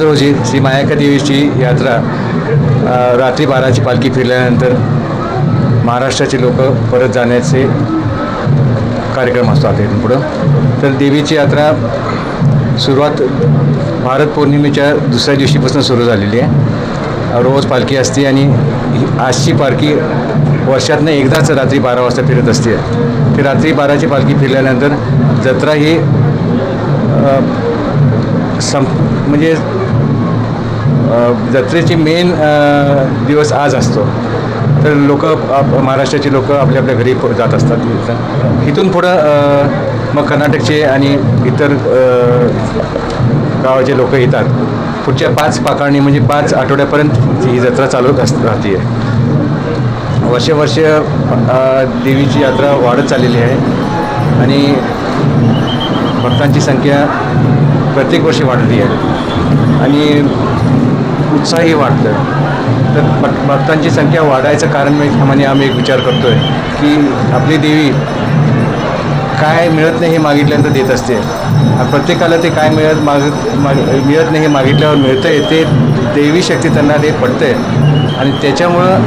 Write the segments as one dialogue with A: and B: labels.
A: रोजी श्री मायाका देवीची यात्रा रात्री बाराची पालखी फिरल्यानंतर महाराष्ट्राचे लोक परत जाण्याचे कार्यक्रम असतो आता इथून पुढं. तर देवीची यात्रा सुरुवात भारत पौर्णिमेच्या दुसऱ्या दिवशीपासून सुरू झालेली आहे. रोज पालखी असते आणि आजची पालखी वर्षातनं एकदाच रात्री बारा वाजता फिरत असते. ती रात्री बाराची पालखी फिरल्यानंतर जत्रा ही सं म्हणजे जत्रेची मेन दिवस आज असतो. तर लोक महाराष्ट्राची लोक आपल्या आपल्या घरी जात असतात. इथून पुढं मग कर्नाटकचे आणि इतर गावाचे लोक येतात. पुढच्या पाच पाकाळणी म्हणजे पाच आठवड्यापर्यंत ही जत्रा चालू अस राहते वर्षवर्ष देवीची यात्रा वाढत चाललेली आहे. आणि भक्तांची संख्या प्रत्येक वर्षी वाढली आहे. आणि उत्साहही वाढतं तर भक भक्तांची संख्या वाढायचं कारण म्हणजे आम्ही एक विचार करतो आहे की आपली देवी काय मिळत नाही हे मागितल्यानंतर देत असते. प्रत्येकाला ते काय मिळत माग माग मिळत नाही हे मागितल्यावर मिळतं आहे ते देवी शक्ती त्यांना ते पडते आणि त्याच्यामुळं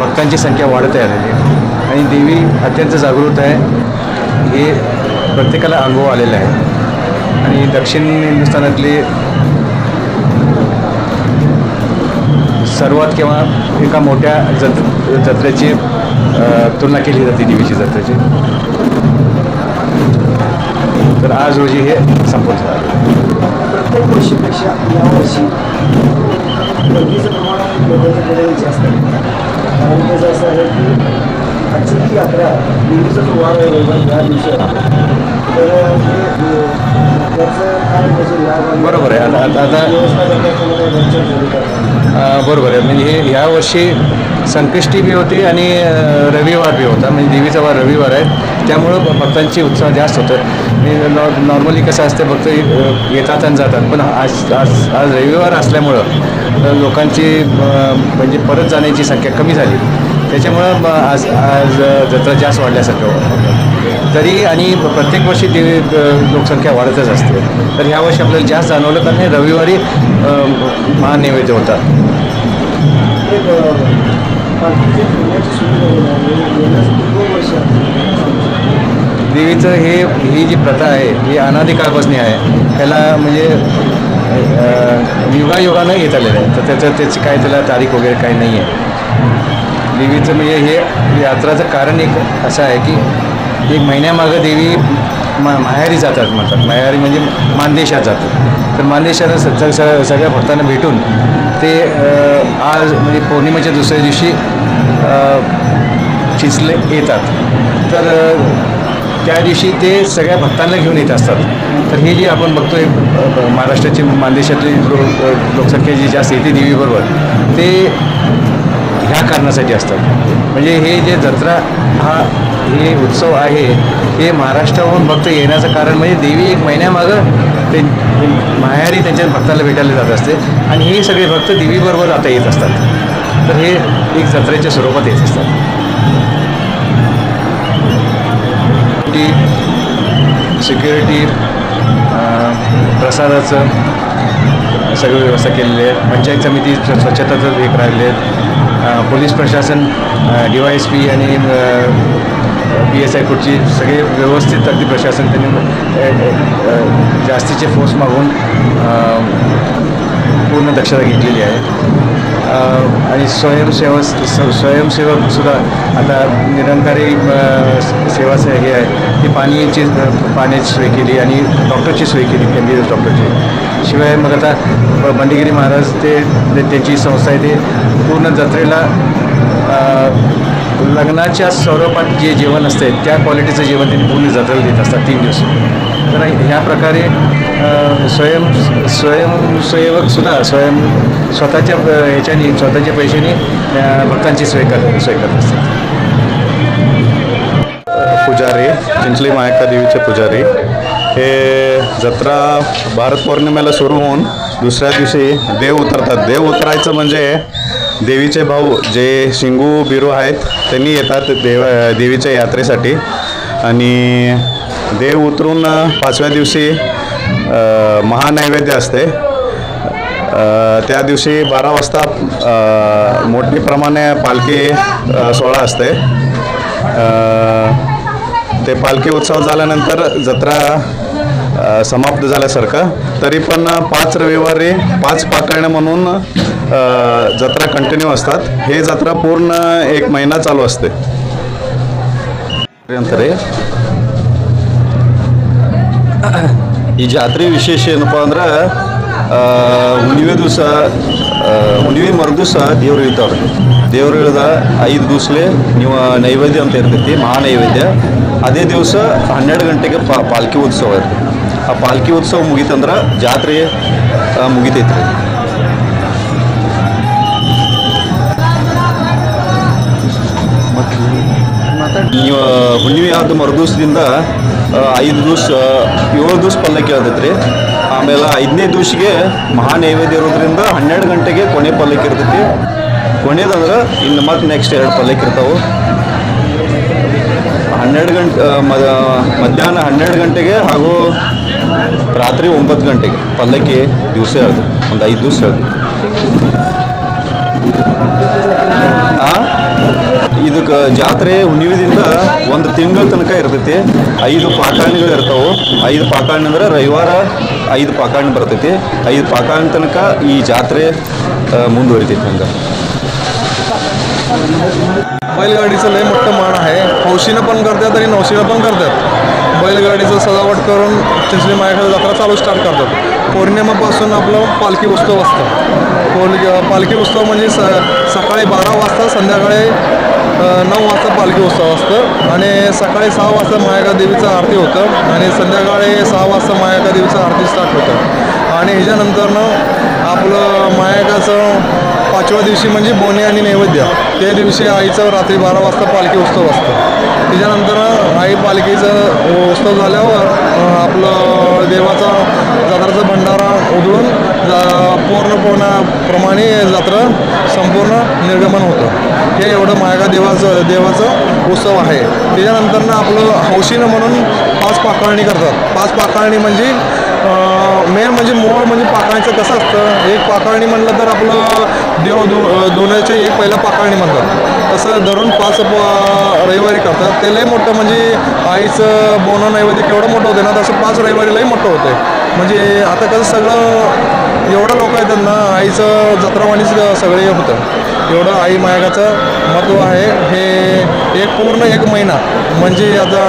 A: भक्तांची संख्या वाढत आहे. आणि देवी अत्यंत जागृत आहे. हे प्रत्येकाला अनुभव आलेला आहे. आणि दक्षिण हिंदुस्थानातली सर्वात किंवा एका मोठ्या जत जत्रेची तुलना केली जाते देवीची जत्रेची. तर आज रोजी हे संपत
B: प्रत्येक वर्षीपेक्षा यावर्षी गर्दीचं प्रमाण जास्त कारण त्याचं असं आहे की आजची ही यात्रा देवीचा जो वार आहे रविवार या दिवशी आहे. तर अ, त्याचं काय म्हणजे
A: बरोबर आहे. आता- आता- बरोबर आहे. म्हणजे हे ह्या वर्षी संकष्टी बी होती आणि रविवार बी होता. म्हणजे देवीचा वार रविवार आहे. त्यामुळं भक्तांची उत्साह जास्त होतं नॉ नॉर्मली कसं असतं भक्त येतात आणि जातात. पण आज आज आज रविवार असल्यामुळं लोकांची म्हणजे परत जाण्याची संख्या कमी झाली. त्याच्यामुळं आज आज जत्रा जास्त वाढल्यासारखं तरी आणि प्रत्येक वर्षी देवी लोकसंख्या वाढतच असते. तर ह्या वर्षी आपल्याला जास्त जाणवलं कारण हे रविवारी महानैवेद्य होता. देवीचं हे ही जी प्रथा आहे ही अनादिकाळपासून आहे त्याला म्हणजे युगायुगानं येत आलेलं आहे. तर त्याचं त्याची काय त्याला तारीख वगैरे काही नाही आहे देवीचं म्हणजे हे यात्राचं कारण एक असं आहे की एक महिन्यामागं देवी मा माहेरी जातात म्हणतात. माहेरी म्हणजे मानदेशात जातात. तर मानदेशात स स- सगळ्या भक्तांना भेटून ते आज म्हणजे पौर्णिमेच्या दुसऱ्या दिवशी चिचले येतात. तर त्या दिवशी ते सगळ्या भक्तांना घेऊन येत असतात. तर हे जे आपण बघतोय अ, महाराष्ट्राची मानदेशातली लोकसंख्या जी जास्त येते देवीबरोबर ते ह्या कारणासाठी असतात. म्हणजे हे जे जत्रा हा हे उत्सव आहे हे महाराष्ट्राहून भक्त येण्याचं कारण म्हणजे देवी एक महिन्यामागं ते माहेरी त्यांच्या भक्ताला भेटायला जात असते आणि हे सगळे भक्त देवीबरोबर आता येत असतात. तर हे एक जत्रेच्या स्वरूपात येत असतात. सिक्युरिटी प्रसादाचं सगळी व्यवस्था केलेली आहे. पंचायत समिती स्व- स्वच्छताचं एक राहिले आहेत पोलीस प्रशासन डी वाय एस पी आणि पी एस आय कुठची सगळे व्यवस्थित अगदी प्रशासन त्यांनी जास्तीचे फोर्स मागून पूर्ण दक्षता घेतलेली आहे. आणि स्वयंसेवा स- स्वयंसेवकसुद्धा आता निरंकारी सेवा हे आहे. ती पाण्याची पाण्याची सोय केली आणि डॉक्टरची सोय केली केंद्रीय डॉक्टरची. शिवाय मग आता ब- बंडगिरी महाराज ते ते- त्यांची संस्था आहे ते पूर्ण जत्रेला लग्नाच्या स्वरूपात जे जेवण असते त्या क्वालिटीचं जेवण त्यांनी पूर्ण जत्रेला देत असतात तीन दिवस. तर ह्या प्रकारे स्वयं स्वयंसेवकसुद्धा स्वयं स्वतःच्या ह्याच्याने स्वतःच्या पैशाने भक्तांची सोय कर सोय करत असतात.
C: पुजारी चिंचली मायका देवीचे पुजारी. हे जत्रा भारत पौर्णिमेला सुरू होऊन दुसऱ्या दिवशी देव उतरतात. देव उतरायचं म्हणजे देवीचे भाऊ जे शिंगू बिरू आहेत त्यांनी येतात देव देवीच्या यात्रेसाठी. आणि देव उतरून पाचव्या दिवशी महानैवेद्य असते. त्या दिवशी बारा वाजता मोठी प्रमाणे पालखी सोहळा असते. ते पालखी उत्सव झाल्यानंतर जत्रा समाप्त झाल्यासारखं. तरी पण पाच रविवारी पाच पाकळण्या म्हणून जत्रा कंटिन्यू असतात हे जत्रा पूर्ण एक महिना चालू असते ಅಂತಾರೆ ಈ ಜಾತ್ರೆ ವಿಶೇಷ ಏನಪ್ಪ ಅಂದ್ರೆ ಆ, ಹುಣ್ಣಿಮೆ ದಿವಸ ಹುಣ್ಣಿಮೆ ಮರು ದಿವಸ ದೇವ್ರು ಇಳ್ತಾವ್ರಿ ದೇವ್ರು ಇಳ್ದ ಐದು ದಿವಸಲೆ ನೀವು ನೈವೇದ್ಯ ಅಂತ ಇರ್ತೈತಿ ಮಹಾ ನೈವೇದ್ಯ ಅದೇ ದಿವಸ ಹನ್ನೆರಡು ಗಂಟೆಗೆ ಪಾ ಪಾಲ್ಕಿ ಉತ್ಸವ ಇರ್ತೈತಿ ಆ ಪಾಲ್ಕಿ ಉತ್ಸವ ಮುಗೀತಂದ್ರೆ ಜಾತ್ರೆ ಆ, ಮುಗಿತೈತ್ರಿ ನೀವು ಹುಣ್ಣಿಮೆ ಆದ ಮರು ದಿವಸದಿಂದ ಐದು ದಿವಸ ಏಳು ದಿವಸ ಪಲ್ಲಕ್ಕಿ ಆದೈತ್ರಿ ಆಮೇಲೆ ಐದನೇ ದಿವಸಿಗೆ ಮಹಾ ನೈವೇದ್ಯ ಇರೋದ್ರಿಂದ ಹನ್ನೆರಡು ಗಂಟೆಗೆ ಕೊನೆ ಪಲ್ಲಕ್ಕಿ ಇರ್ತೈತಿ. ಕೊನೆದಂದ್ರೆ ಇನ್ನು ಮತ್ತೆ ನೆಕ್ಸ್ಟ್ ಎರಡು ಪಲ್ಲಕ್ಕಿ ಇರ್ತಾವೆ. ಹನ್ನೆರಡು ಗಂಟೆ ಮಧ್ಯಾಹ್ನ ಹನ್ನೆರಡು ಗಂಟೆಗೆ ಹಾಗೂ ರಾತ್ರಿ ಒಂಬತ್ತು ಗಂಟೆಗೆ ಪಲ್ಲಕ್ಕಿ ದಿವಸ ಹೇಳ್ದು ಒಂದು ಐದು ದಿವಸ ಹೇಳ್ದು ಆ? ಇದಕ್ಕೆ ಜಾತ್ರೆ ಹುಣ್ಣಿಮೆದಿಂದ ಒಂದು ತಿಂಗಳ ತನಕ ಇರ್ತೈತಿ ಐದು ಪಾಕಾಣಿಗಳು ಇರ್ತಾವೆ ಐದು ಪಾಕಾಣಿ ಅಂದ್ರೆ ರವಿವಾರ ಐದು ಪಾಕಾಣಿ ಬರ್ತೈತಿ ಐದು ಪಾಕಾಣಿ ತನಕ ಈ ಜಾತ್ರೆ ಆ, ಮುಂದುವರಿತೈತಿ ಹಂಗೆ
D: बैलगाडीचं लय मोठं मान आहे हौशीनं पण करतात आणि नवशीनं पण करतात बैलगाडीचं सजावट करून चिंचली मायाकडे जत्रा चालू स्टार्ट करतात. पौर्णिमापासून आपलं पालखी उत्सव असतं. पालखी पालखी उत्सव म्हणजे स सकाळी बारा वाजता संध्याकाळी नऊ वाजता पालखी उत्सव असतं. आणि सकाळी सहा वाजता मायाका देवीचं आरती होतं. आणि संध्याकाळी सहा वाजता मायाका देवीचं आरती स्टार्ट होतं. आणि ह्याच्यानंतरनं आपलं मायाकाचं पाचव्या दिवशी म्हणजे बोने आणि नैवेद्य. त्या दिवशी आईचं रात्री बारा वाजता पालखी उत्सव असतो. त्याच्यानंतर आई पालखीचं उत्सव झाल्यावर आपलं देवाचा जत्राचा भंडारा उधळून जा- जत्रा संपूर्ण निर्गमन होतं. हे एवढं मायगा देवाचं देवाचं उत्सव आहे. त्याच्यानंतरनं आपलं हौशीनं म्हणून पाच पाकळणी करतात. पाच पाकळणी म्हणजे मेन म्हणजे मूळ म्हणजे पाकळणीचं कसं असतं? एक पाकळणी म्हणलं तर आपलं देव दो दोन्हीचे एक पहिला पाकळणी म्हणतात. तसं धरून पाच रविवारी करतात. ते लई मोठं म्हणजे आईचं बोनं नैवेद्य केवढं मोठं होतं ना तसं पाच रविवारी लय मोठं होतं म्हणजे आता कसं सगळं एवढं लोक येतात ना आईचं जत्रावाणीच सगळे होतं. एवढं आई मायकाचं महत्त्व आहे. हे एक पूर्ण एक महिना. म्हणजे आता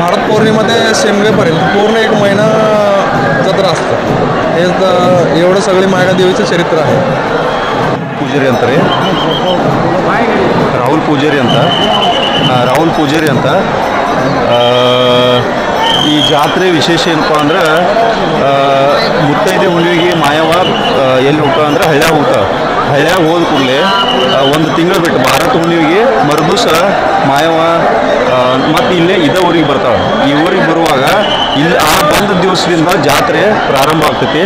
D: भारत पौर्णिमा ते शेमगेपर्यंत पूर्ण एक महिना जत्रा असतं हे तर एवढं सगळे मायका देवीचं चरित्र आहे
C: ಪೂಜಾರಿ ಅಂತಾರೆ ರಾಹುಲ್ ಪೂಜಾರಿ ಅಂತ ಆ, ರಾಹುಲ್ ಪೂಜಾರಿ ಅಂತ ಆ, ಈ ಜಾತ್ರೆ ವಿಶೇಷ ಏನಪ್ಪ ಅಂದ್ರೆ ಆ, ಮುತ್ತೈದೆ ಹುಣ್ಣಿಮೆಗೆ ಮಾಯವ ಆ, ಎಲ್ಲಿ ಹೋಗ್ತಾವ ಅಂದ್ರೆ ಹಳ್ಳ್ಯಾಗ ಹೋಗ್ತಾವ ಹಳ್ಳ್ಯಾಗ ಹೋದ ಕೂಡಲೇ ಒಂದು ತಿಂಗಳು ಬಿಟ್ಟು ಭಾರತ ಹುಣ್ಣಿಮೆಗೆ ಮರುದಿವಸ ಮಾಯವ ಮತ್ತು ಇಲ್ಲೇ ಇದೇ ಊರಿಗೆ ಬರ್ತಾವೆ ಈ ಊರಿಗೆ ಬರುವಾಗ ಇಲ್ಲಿ ಆ ಬಂದ ದಿವಸದಿಂದ ಜಾತ್ರೆ ಪ್ರಾರಂಭ ಆಗ್ತೈತಿ.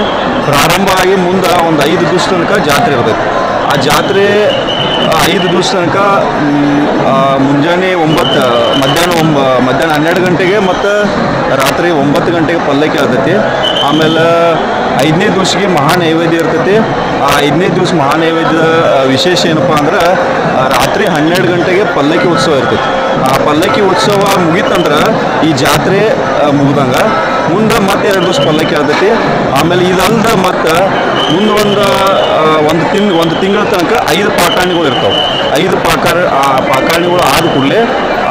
C: ಪ್ರಾರಂಭ ಆಗಿ ಮುಂದೆ ಒಂದು ಐದು ದಿವಸ ತನಕ ಜಾತ್ರೆ ಇರ್ತೈತಿ. ಆ ಜಾತ್ರೆ ಐದು ದಿವಸ ತನಕ ಮುಂಜಾನೆ ಒಂಬತ್ತು, ಮಧ್ಯಾಹ್ನ ಒಂಬ, ಮಧ್ಯಾಹ್ನ ಹನ್ನೆರಡು ಗಂಟೆಗೆ ಮತ್ತು ರಾತ್ರಿ ಒಂಬತ್ತು ಗಂಟೆಗೆ ಪಲ್ಲಕ್ಕಿ ಆಗ್ತೈತಿ ಆಮೇಲೆ ಐದನೇ ದಿವಸಿಗೆ ಮಹಾ ನೈವೇದ್ಯ ಇರ್ತೈತಿ. ಆ ಐದನೇ ದಿವಸ ಮಹಾ ನೈವೇದ್ಯದ ವಿಶೇಷ ಏನಪ್ಪ ಅಂದ್ರೆ ರಾತ್ರಿ ಹನ್ನೆರಡು ಗಂಟೆಗೆ ಪಲ್ಲಕ್ಕಿ ಉತ್ಸವ ಇರ್ತೈತಿ. ಆ ಪಲ್ಲಕ್ಕಿ ಉತ್ಸವ ಮುಗೀತಂದ್ರೆ ಈ ಜಾತ್ರೆ ಮುಗ್ದಂಗ ಮುಂದೆ ಮತ್ತೆ ಎರಡು ದಿವಸ ಪಲ್ಲಕ್ಕಿ ಆಗ್ತೈತಿ ಆಮೇಲೆ ಇದಲ್ದ ಮತ್ತೆ ಮುಂದೆ ಒಂದು ಒಂದು ತಿಂಗ್, ಒಂದು ತಿಂಗಳ ತನಕ ಐದು ಪಾಕಾಣಿಗಳು ಇರ್ತಾವೆ. ಐದು ಪಾಕಾರ, ಆ, ಪಾಕಾಣಿಗಳು ಆದ ಕೂಡಲೇ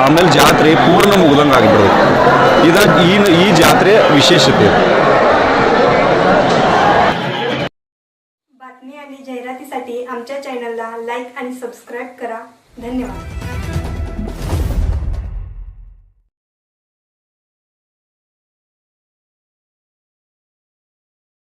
C: ಆಮೇಲೆ ಜಾತ್ರೆ ಪೂರ್ಣ ಮುಗ್ದಂಗೆ ಆಗಿಬಿಡ್ತೈತಿ. ಇದ, ಈ ಈ ಜಾತ್ರೆ ವಿಶೇಷತೆ.
E: आमच्या चॅनलला लाईक आणि सबस्क्राईब करा. धन्यवाद.